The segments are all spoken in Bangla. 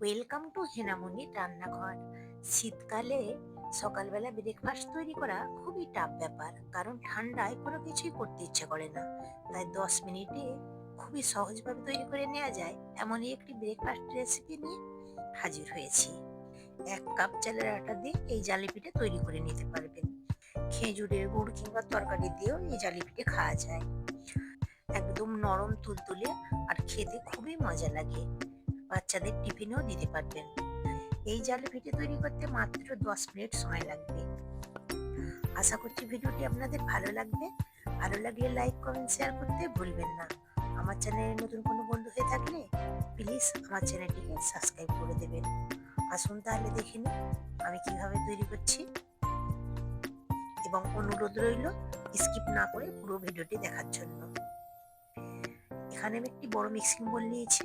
ওয়েলকাম টু হেনামুনি রান্নাঘর শীতকালে সকালবেলা ব্রেকফাস্ট তৈরি করা খুবই টাফ ব্যাপার, কারণ ঠান্ডায় কোনো কিছুই করতে ইচ্ছে করে না। তাই দশ মিনিটে খুবই সহজভাবে তৈরি করে নেওয়া যায়। এমনই একটি ব্রেকফাস্ট রেসিপি নিয়ে হাজির হয়েছি। এক কাপ চালের আটা দিয়ে এই জালি পিঠে তৈরি করে নিতে পারবেন। খেজুরের গুড় কিংবা তরকারি দিয়েও এই জালি পিঠে খাওয়া যায়। একদম নরম তুলতুলে আর খেতে খুবই মজা লাগে। বাচ্চাদের টিফিনেও দিতে পারবেন। এই জালে পিঠে তৈরি করতে মাত্র দশ মিনিট সময় লাগবে। আশা করছি ভিডিওটি আপনাদের ভালো লাগবে। ভালো লাগলে লাইক, কমেন্ট, শেয়ার করতে ভুলবেন না। আমার চ্যানেলে নতুন কোনো বন্ধু হয়ে থাকলে প্লিজ আমার চ্যানেলটিকে সাবস্ক্রাইব করে দেবেন। আসুন তাহলে দেখে নিন আমি কীভাবে তৈরি করছি। এবং অনুরোধ রইল স্কিপ না করে পুরো ভিডিওটি দেখার জন্য। এখানে আমি একটি বড় মিক্সিং বোল নিয়েছি।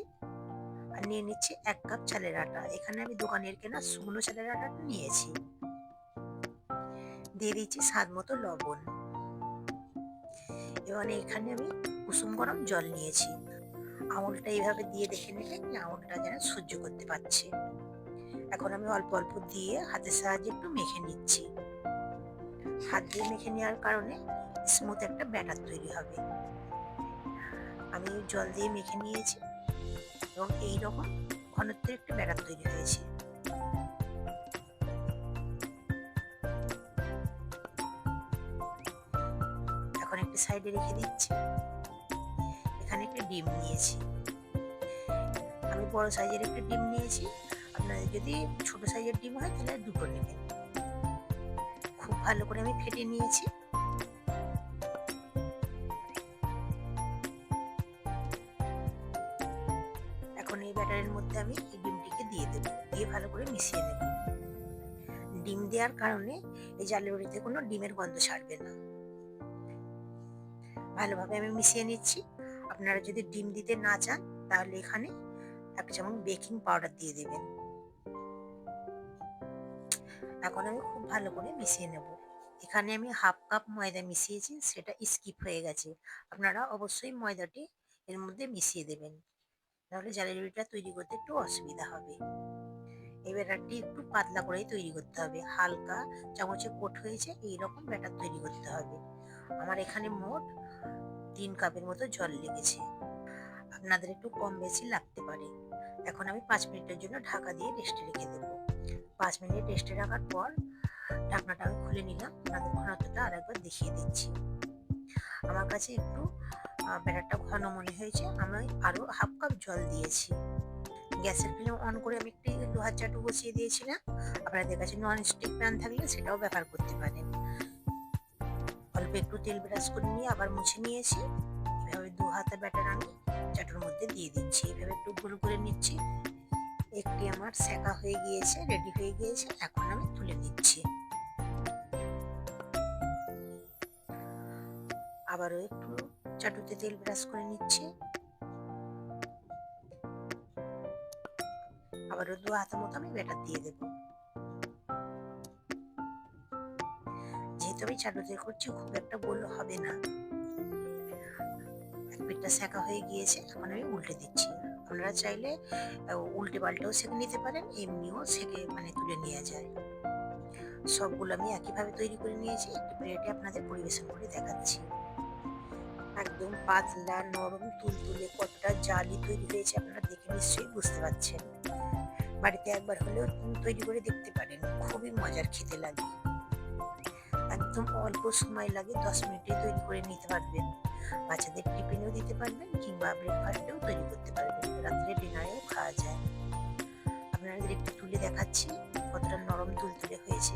আর নিয়ে নিচ্ছি এক কাপ চালের আটা। এখানে আমি দোকানের কেনা শুকনো চালের আটাটা নিয়েছি। দিয়ে দিচ্ছি স্বাদ মতো লবণ। এবার এখানে আমি কুসুম গরম জল নিয়েছি। আঙুলটা এইভাবে দিয়ে দেখে নিলেন আঙুলটা যেন সহ্য করতে পারছে। এখন আমি অল্প অল্প দিয়ে হাতের সাহায্যে একটু মেখে নিচ্ছি। হাত দিয়ে মেখে নেওয়ার কারণে স্মুথ একটা ব্যাটার তৈরি হবে। আমি জল দিয়ে মেখে নিয়েছি। এবং এইরকম ঘনত্বের একটা ব্যাটার তৈরি হয়েছে। এখন একটি সাইডে রেখে দিচ্ছি। এখানে একটা ডিম নিয়েছি। আমি বড় সাইজের একটা ডিম নিয়েছি। আপনাদের যদি ছোট সাইজের ডিম হয়, তাহলে দুটো নেবেন। খুব ভালো করে আমি ফেটে নিয়েছি। ব্যাটারের মধ্যে আমি এই ডিমটিকে দিয়ে দেবো, দিয়ে ভালো করে মিশিয়ে নেব। ডিম দেওয়ার কারণে এই জালেবড়িতে কোনো ডিমের গন্ধ ছাড়বে না। ভালোভাবে আমি মিশিয়ে নিচ্ছি। আপনারা যদি ডিম দিতে না চান, তাহলে এখানে এক চামচ বেকিং পাউডার দিয়ে দেবেন। এখন আমি খুব ভালো করে মিশিয়ে নেব। এখানে আমি হাফ কাপ ময়দা মিশিয়েছি, সেটা স্কিপ হয়ে গেছে। আপনারা অবশ্যই ময়দাটি এর মধ্যে মিশিয়ে দেবেন। তাহলে জালেবিটা তৈরি করতে একটু অসুবিধা হবে। এই ব্যাটারটি একটু পাতলা করেই তৈরি করতে হবে। হালকা চামচে কোট হয়েছে এই রকম ব্যাটার তৈরি করতে হবে। আমার এখানে মোট তিন কাপের মতো জল লেগেছে। আপনাদের একটু কম বেশি লাগতে পারে। এখন আমি পাঁচ মিনিটের জন্য ঢাকা দিয়ে রেস্টে রেখে দেবো। পাঁচ মিনিট রেস্টে রাখার পর ঢাকনাটা আমি খুলে নিলাম। আপনাদের ঘনত্বটা আরেকবার দেখিয়ে দিচ্ছি। আমার কাছে একটু ব্যাটারটা ঘন মনে হয়েছে। আমি আরও হাফ কাপ জল দিয়েছি। গ্যাসের ফ্লেম অন করে আমি একটি লোহার চাটু বসিয়ে দিয়েছিলাম। আপনাদের কাছে নন স্টিক প্যান থাকলে সেটাও ব্যবহার করতে পারেন। অল্প একটু তেল ব্রাশ করে নিয়ে আবার মুছে নিয়েছি। এভাবে দু হাতে ব্যাটার আমি চাটুর মধ্যে দিয়ে দিচ্ছি। এভাবে একটু গোল করে নিচ্ছি। একটি আমার সেকা হয়ে গিয়েছে রেডি হয়ে গিয়েছে। এখন আমি তুলে নিচ্ছি। আবারও একটু চাটুতে তেল ব্রাশ করে নিচ্ছি। আবারও দু হাতের মতো আমি ব্যাটার দিয়ে দেব। যেহেতু আমি চাটুতে করছি খুব একটা গোল হবে না। এক পিঠটা সেকা হয়ে গিয়েছে, এখন আমি উল্টে দিচ্ছি। আপনারা চাইলে উল্টে পাল্টেও সেকে নিতে পারেন, এমনিও সেকে মানে তুলে নেওয়া যায়। সবগুলো আমি একইভাবে তৈরি করে নিয়েছি, একটি প্লেটে আপনাদের পরিবেশন করে দেখাচ্ছি। একদম পাতলা, নরম তুলতুলে কতটা জালি তৈরি হয়েছে আপনারা দেখে নিশ্চয়ই বুঝতে পারছেন। বাড়িতে একবার হলেও তৈরি করে দেখতে পারেন, খুবই মজার খেতে লাগে। একদম অল্প সময় লাগে দশ মিনিটে তৈরি করে নিতে পারবেন। বাচ্চাদের টিফিনেও দিতে পারবেন কিংবা ব্রেকফাস্টেও তৈরি করতে পারবেন, রাত্রে ডিনারেও খাওয়া যায়। আপনাদের একটু তুলে দেখাচ্ছি কতটা নরম তুলতুলে হয়েছে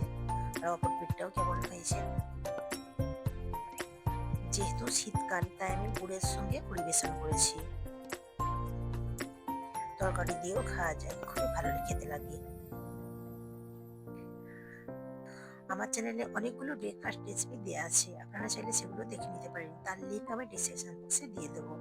আর অপর পিঠটাও কেমন হয়েছে। যেহেতু শীতকাল তাই আমি গুড়ের সঙ্গে পরিবেশন করেছি। তরকারি দিয়েও খাওয়া যায়, খুবই ভালো খেতে লাগে। আমার চ্যানেলে অনেকগুলো ব্রেকফাস্ট রেসিপি দেওয়া আছে, আপনারা চাইলে সেগুলো দেখে নিতে পারেন। তার লিঙ্ক আমি ডিসক্রিপশন বক্সে দিয়ে দেবো।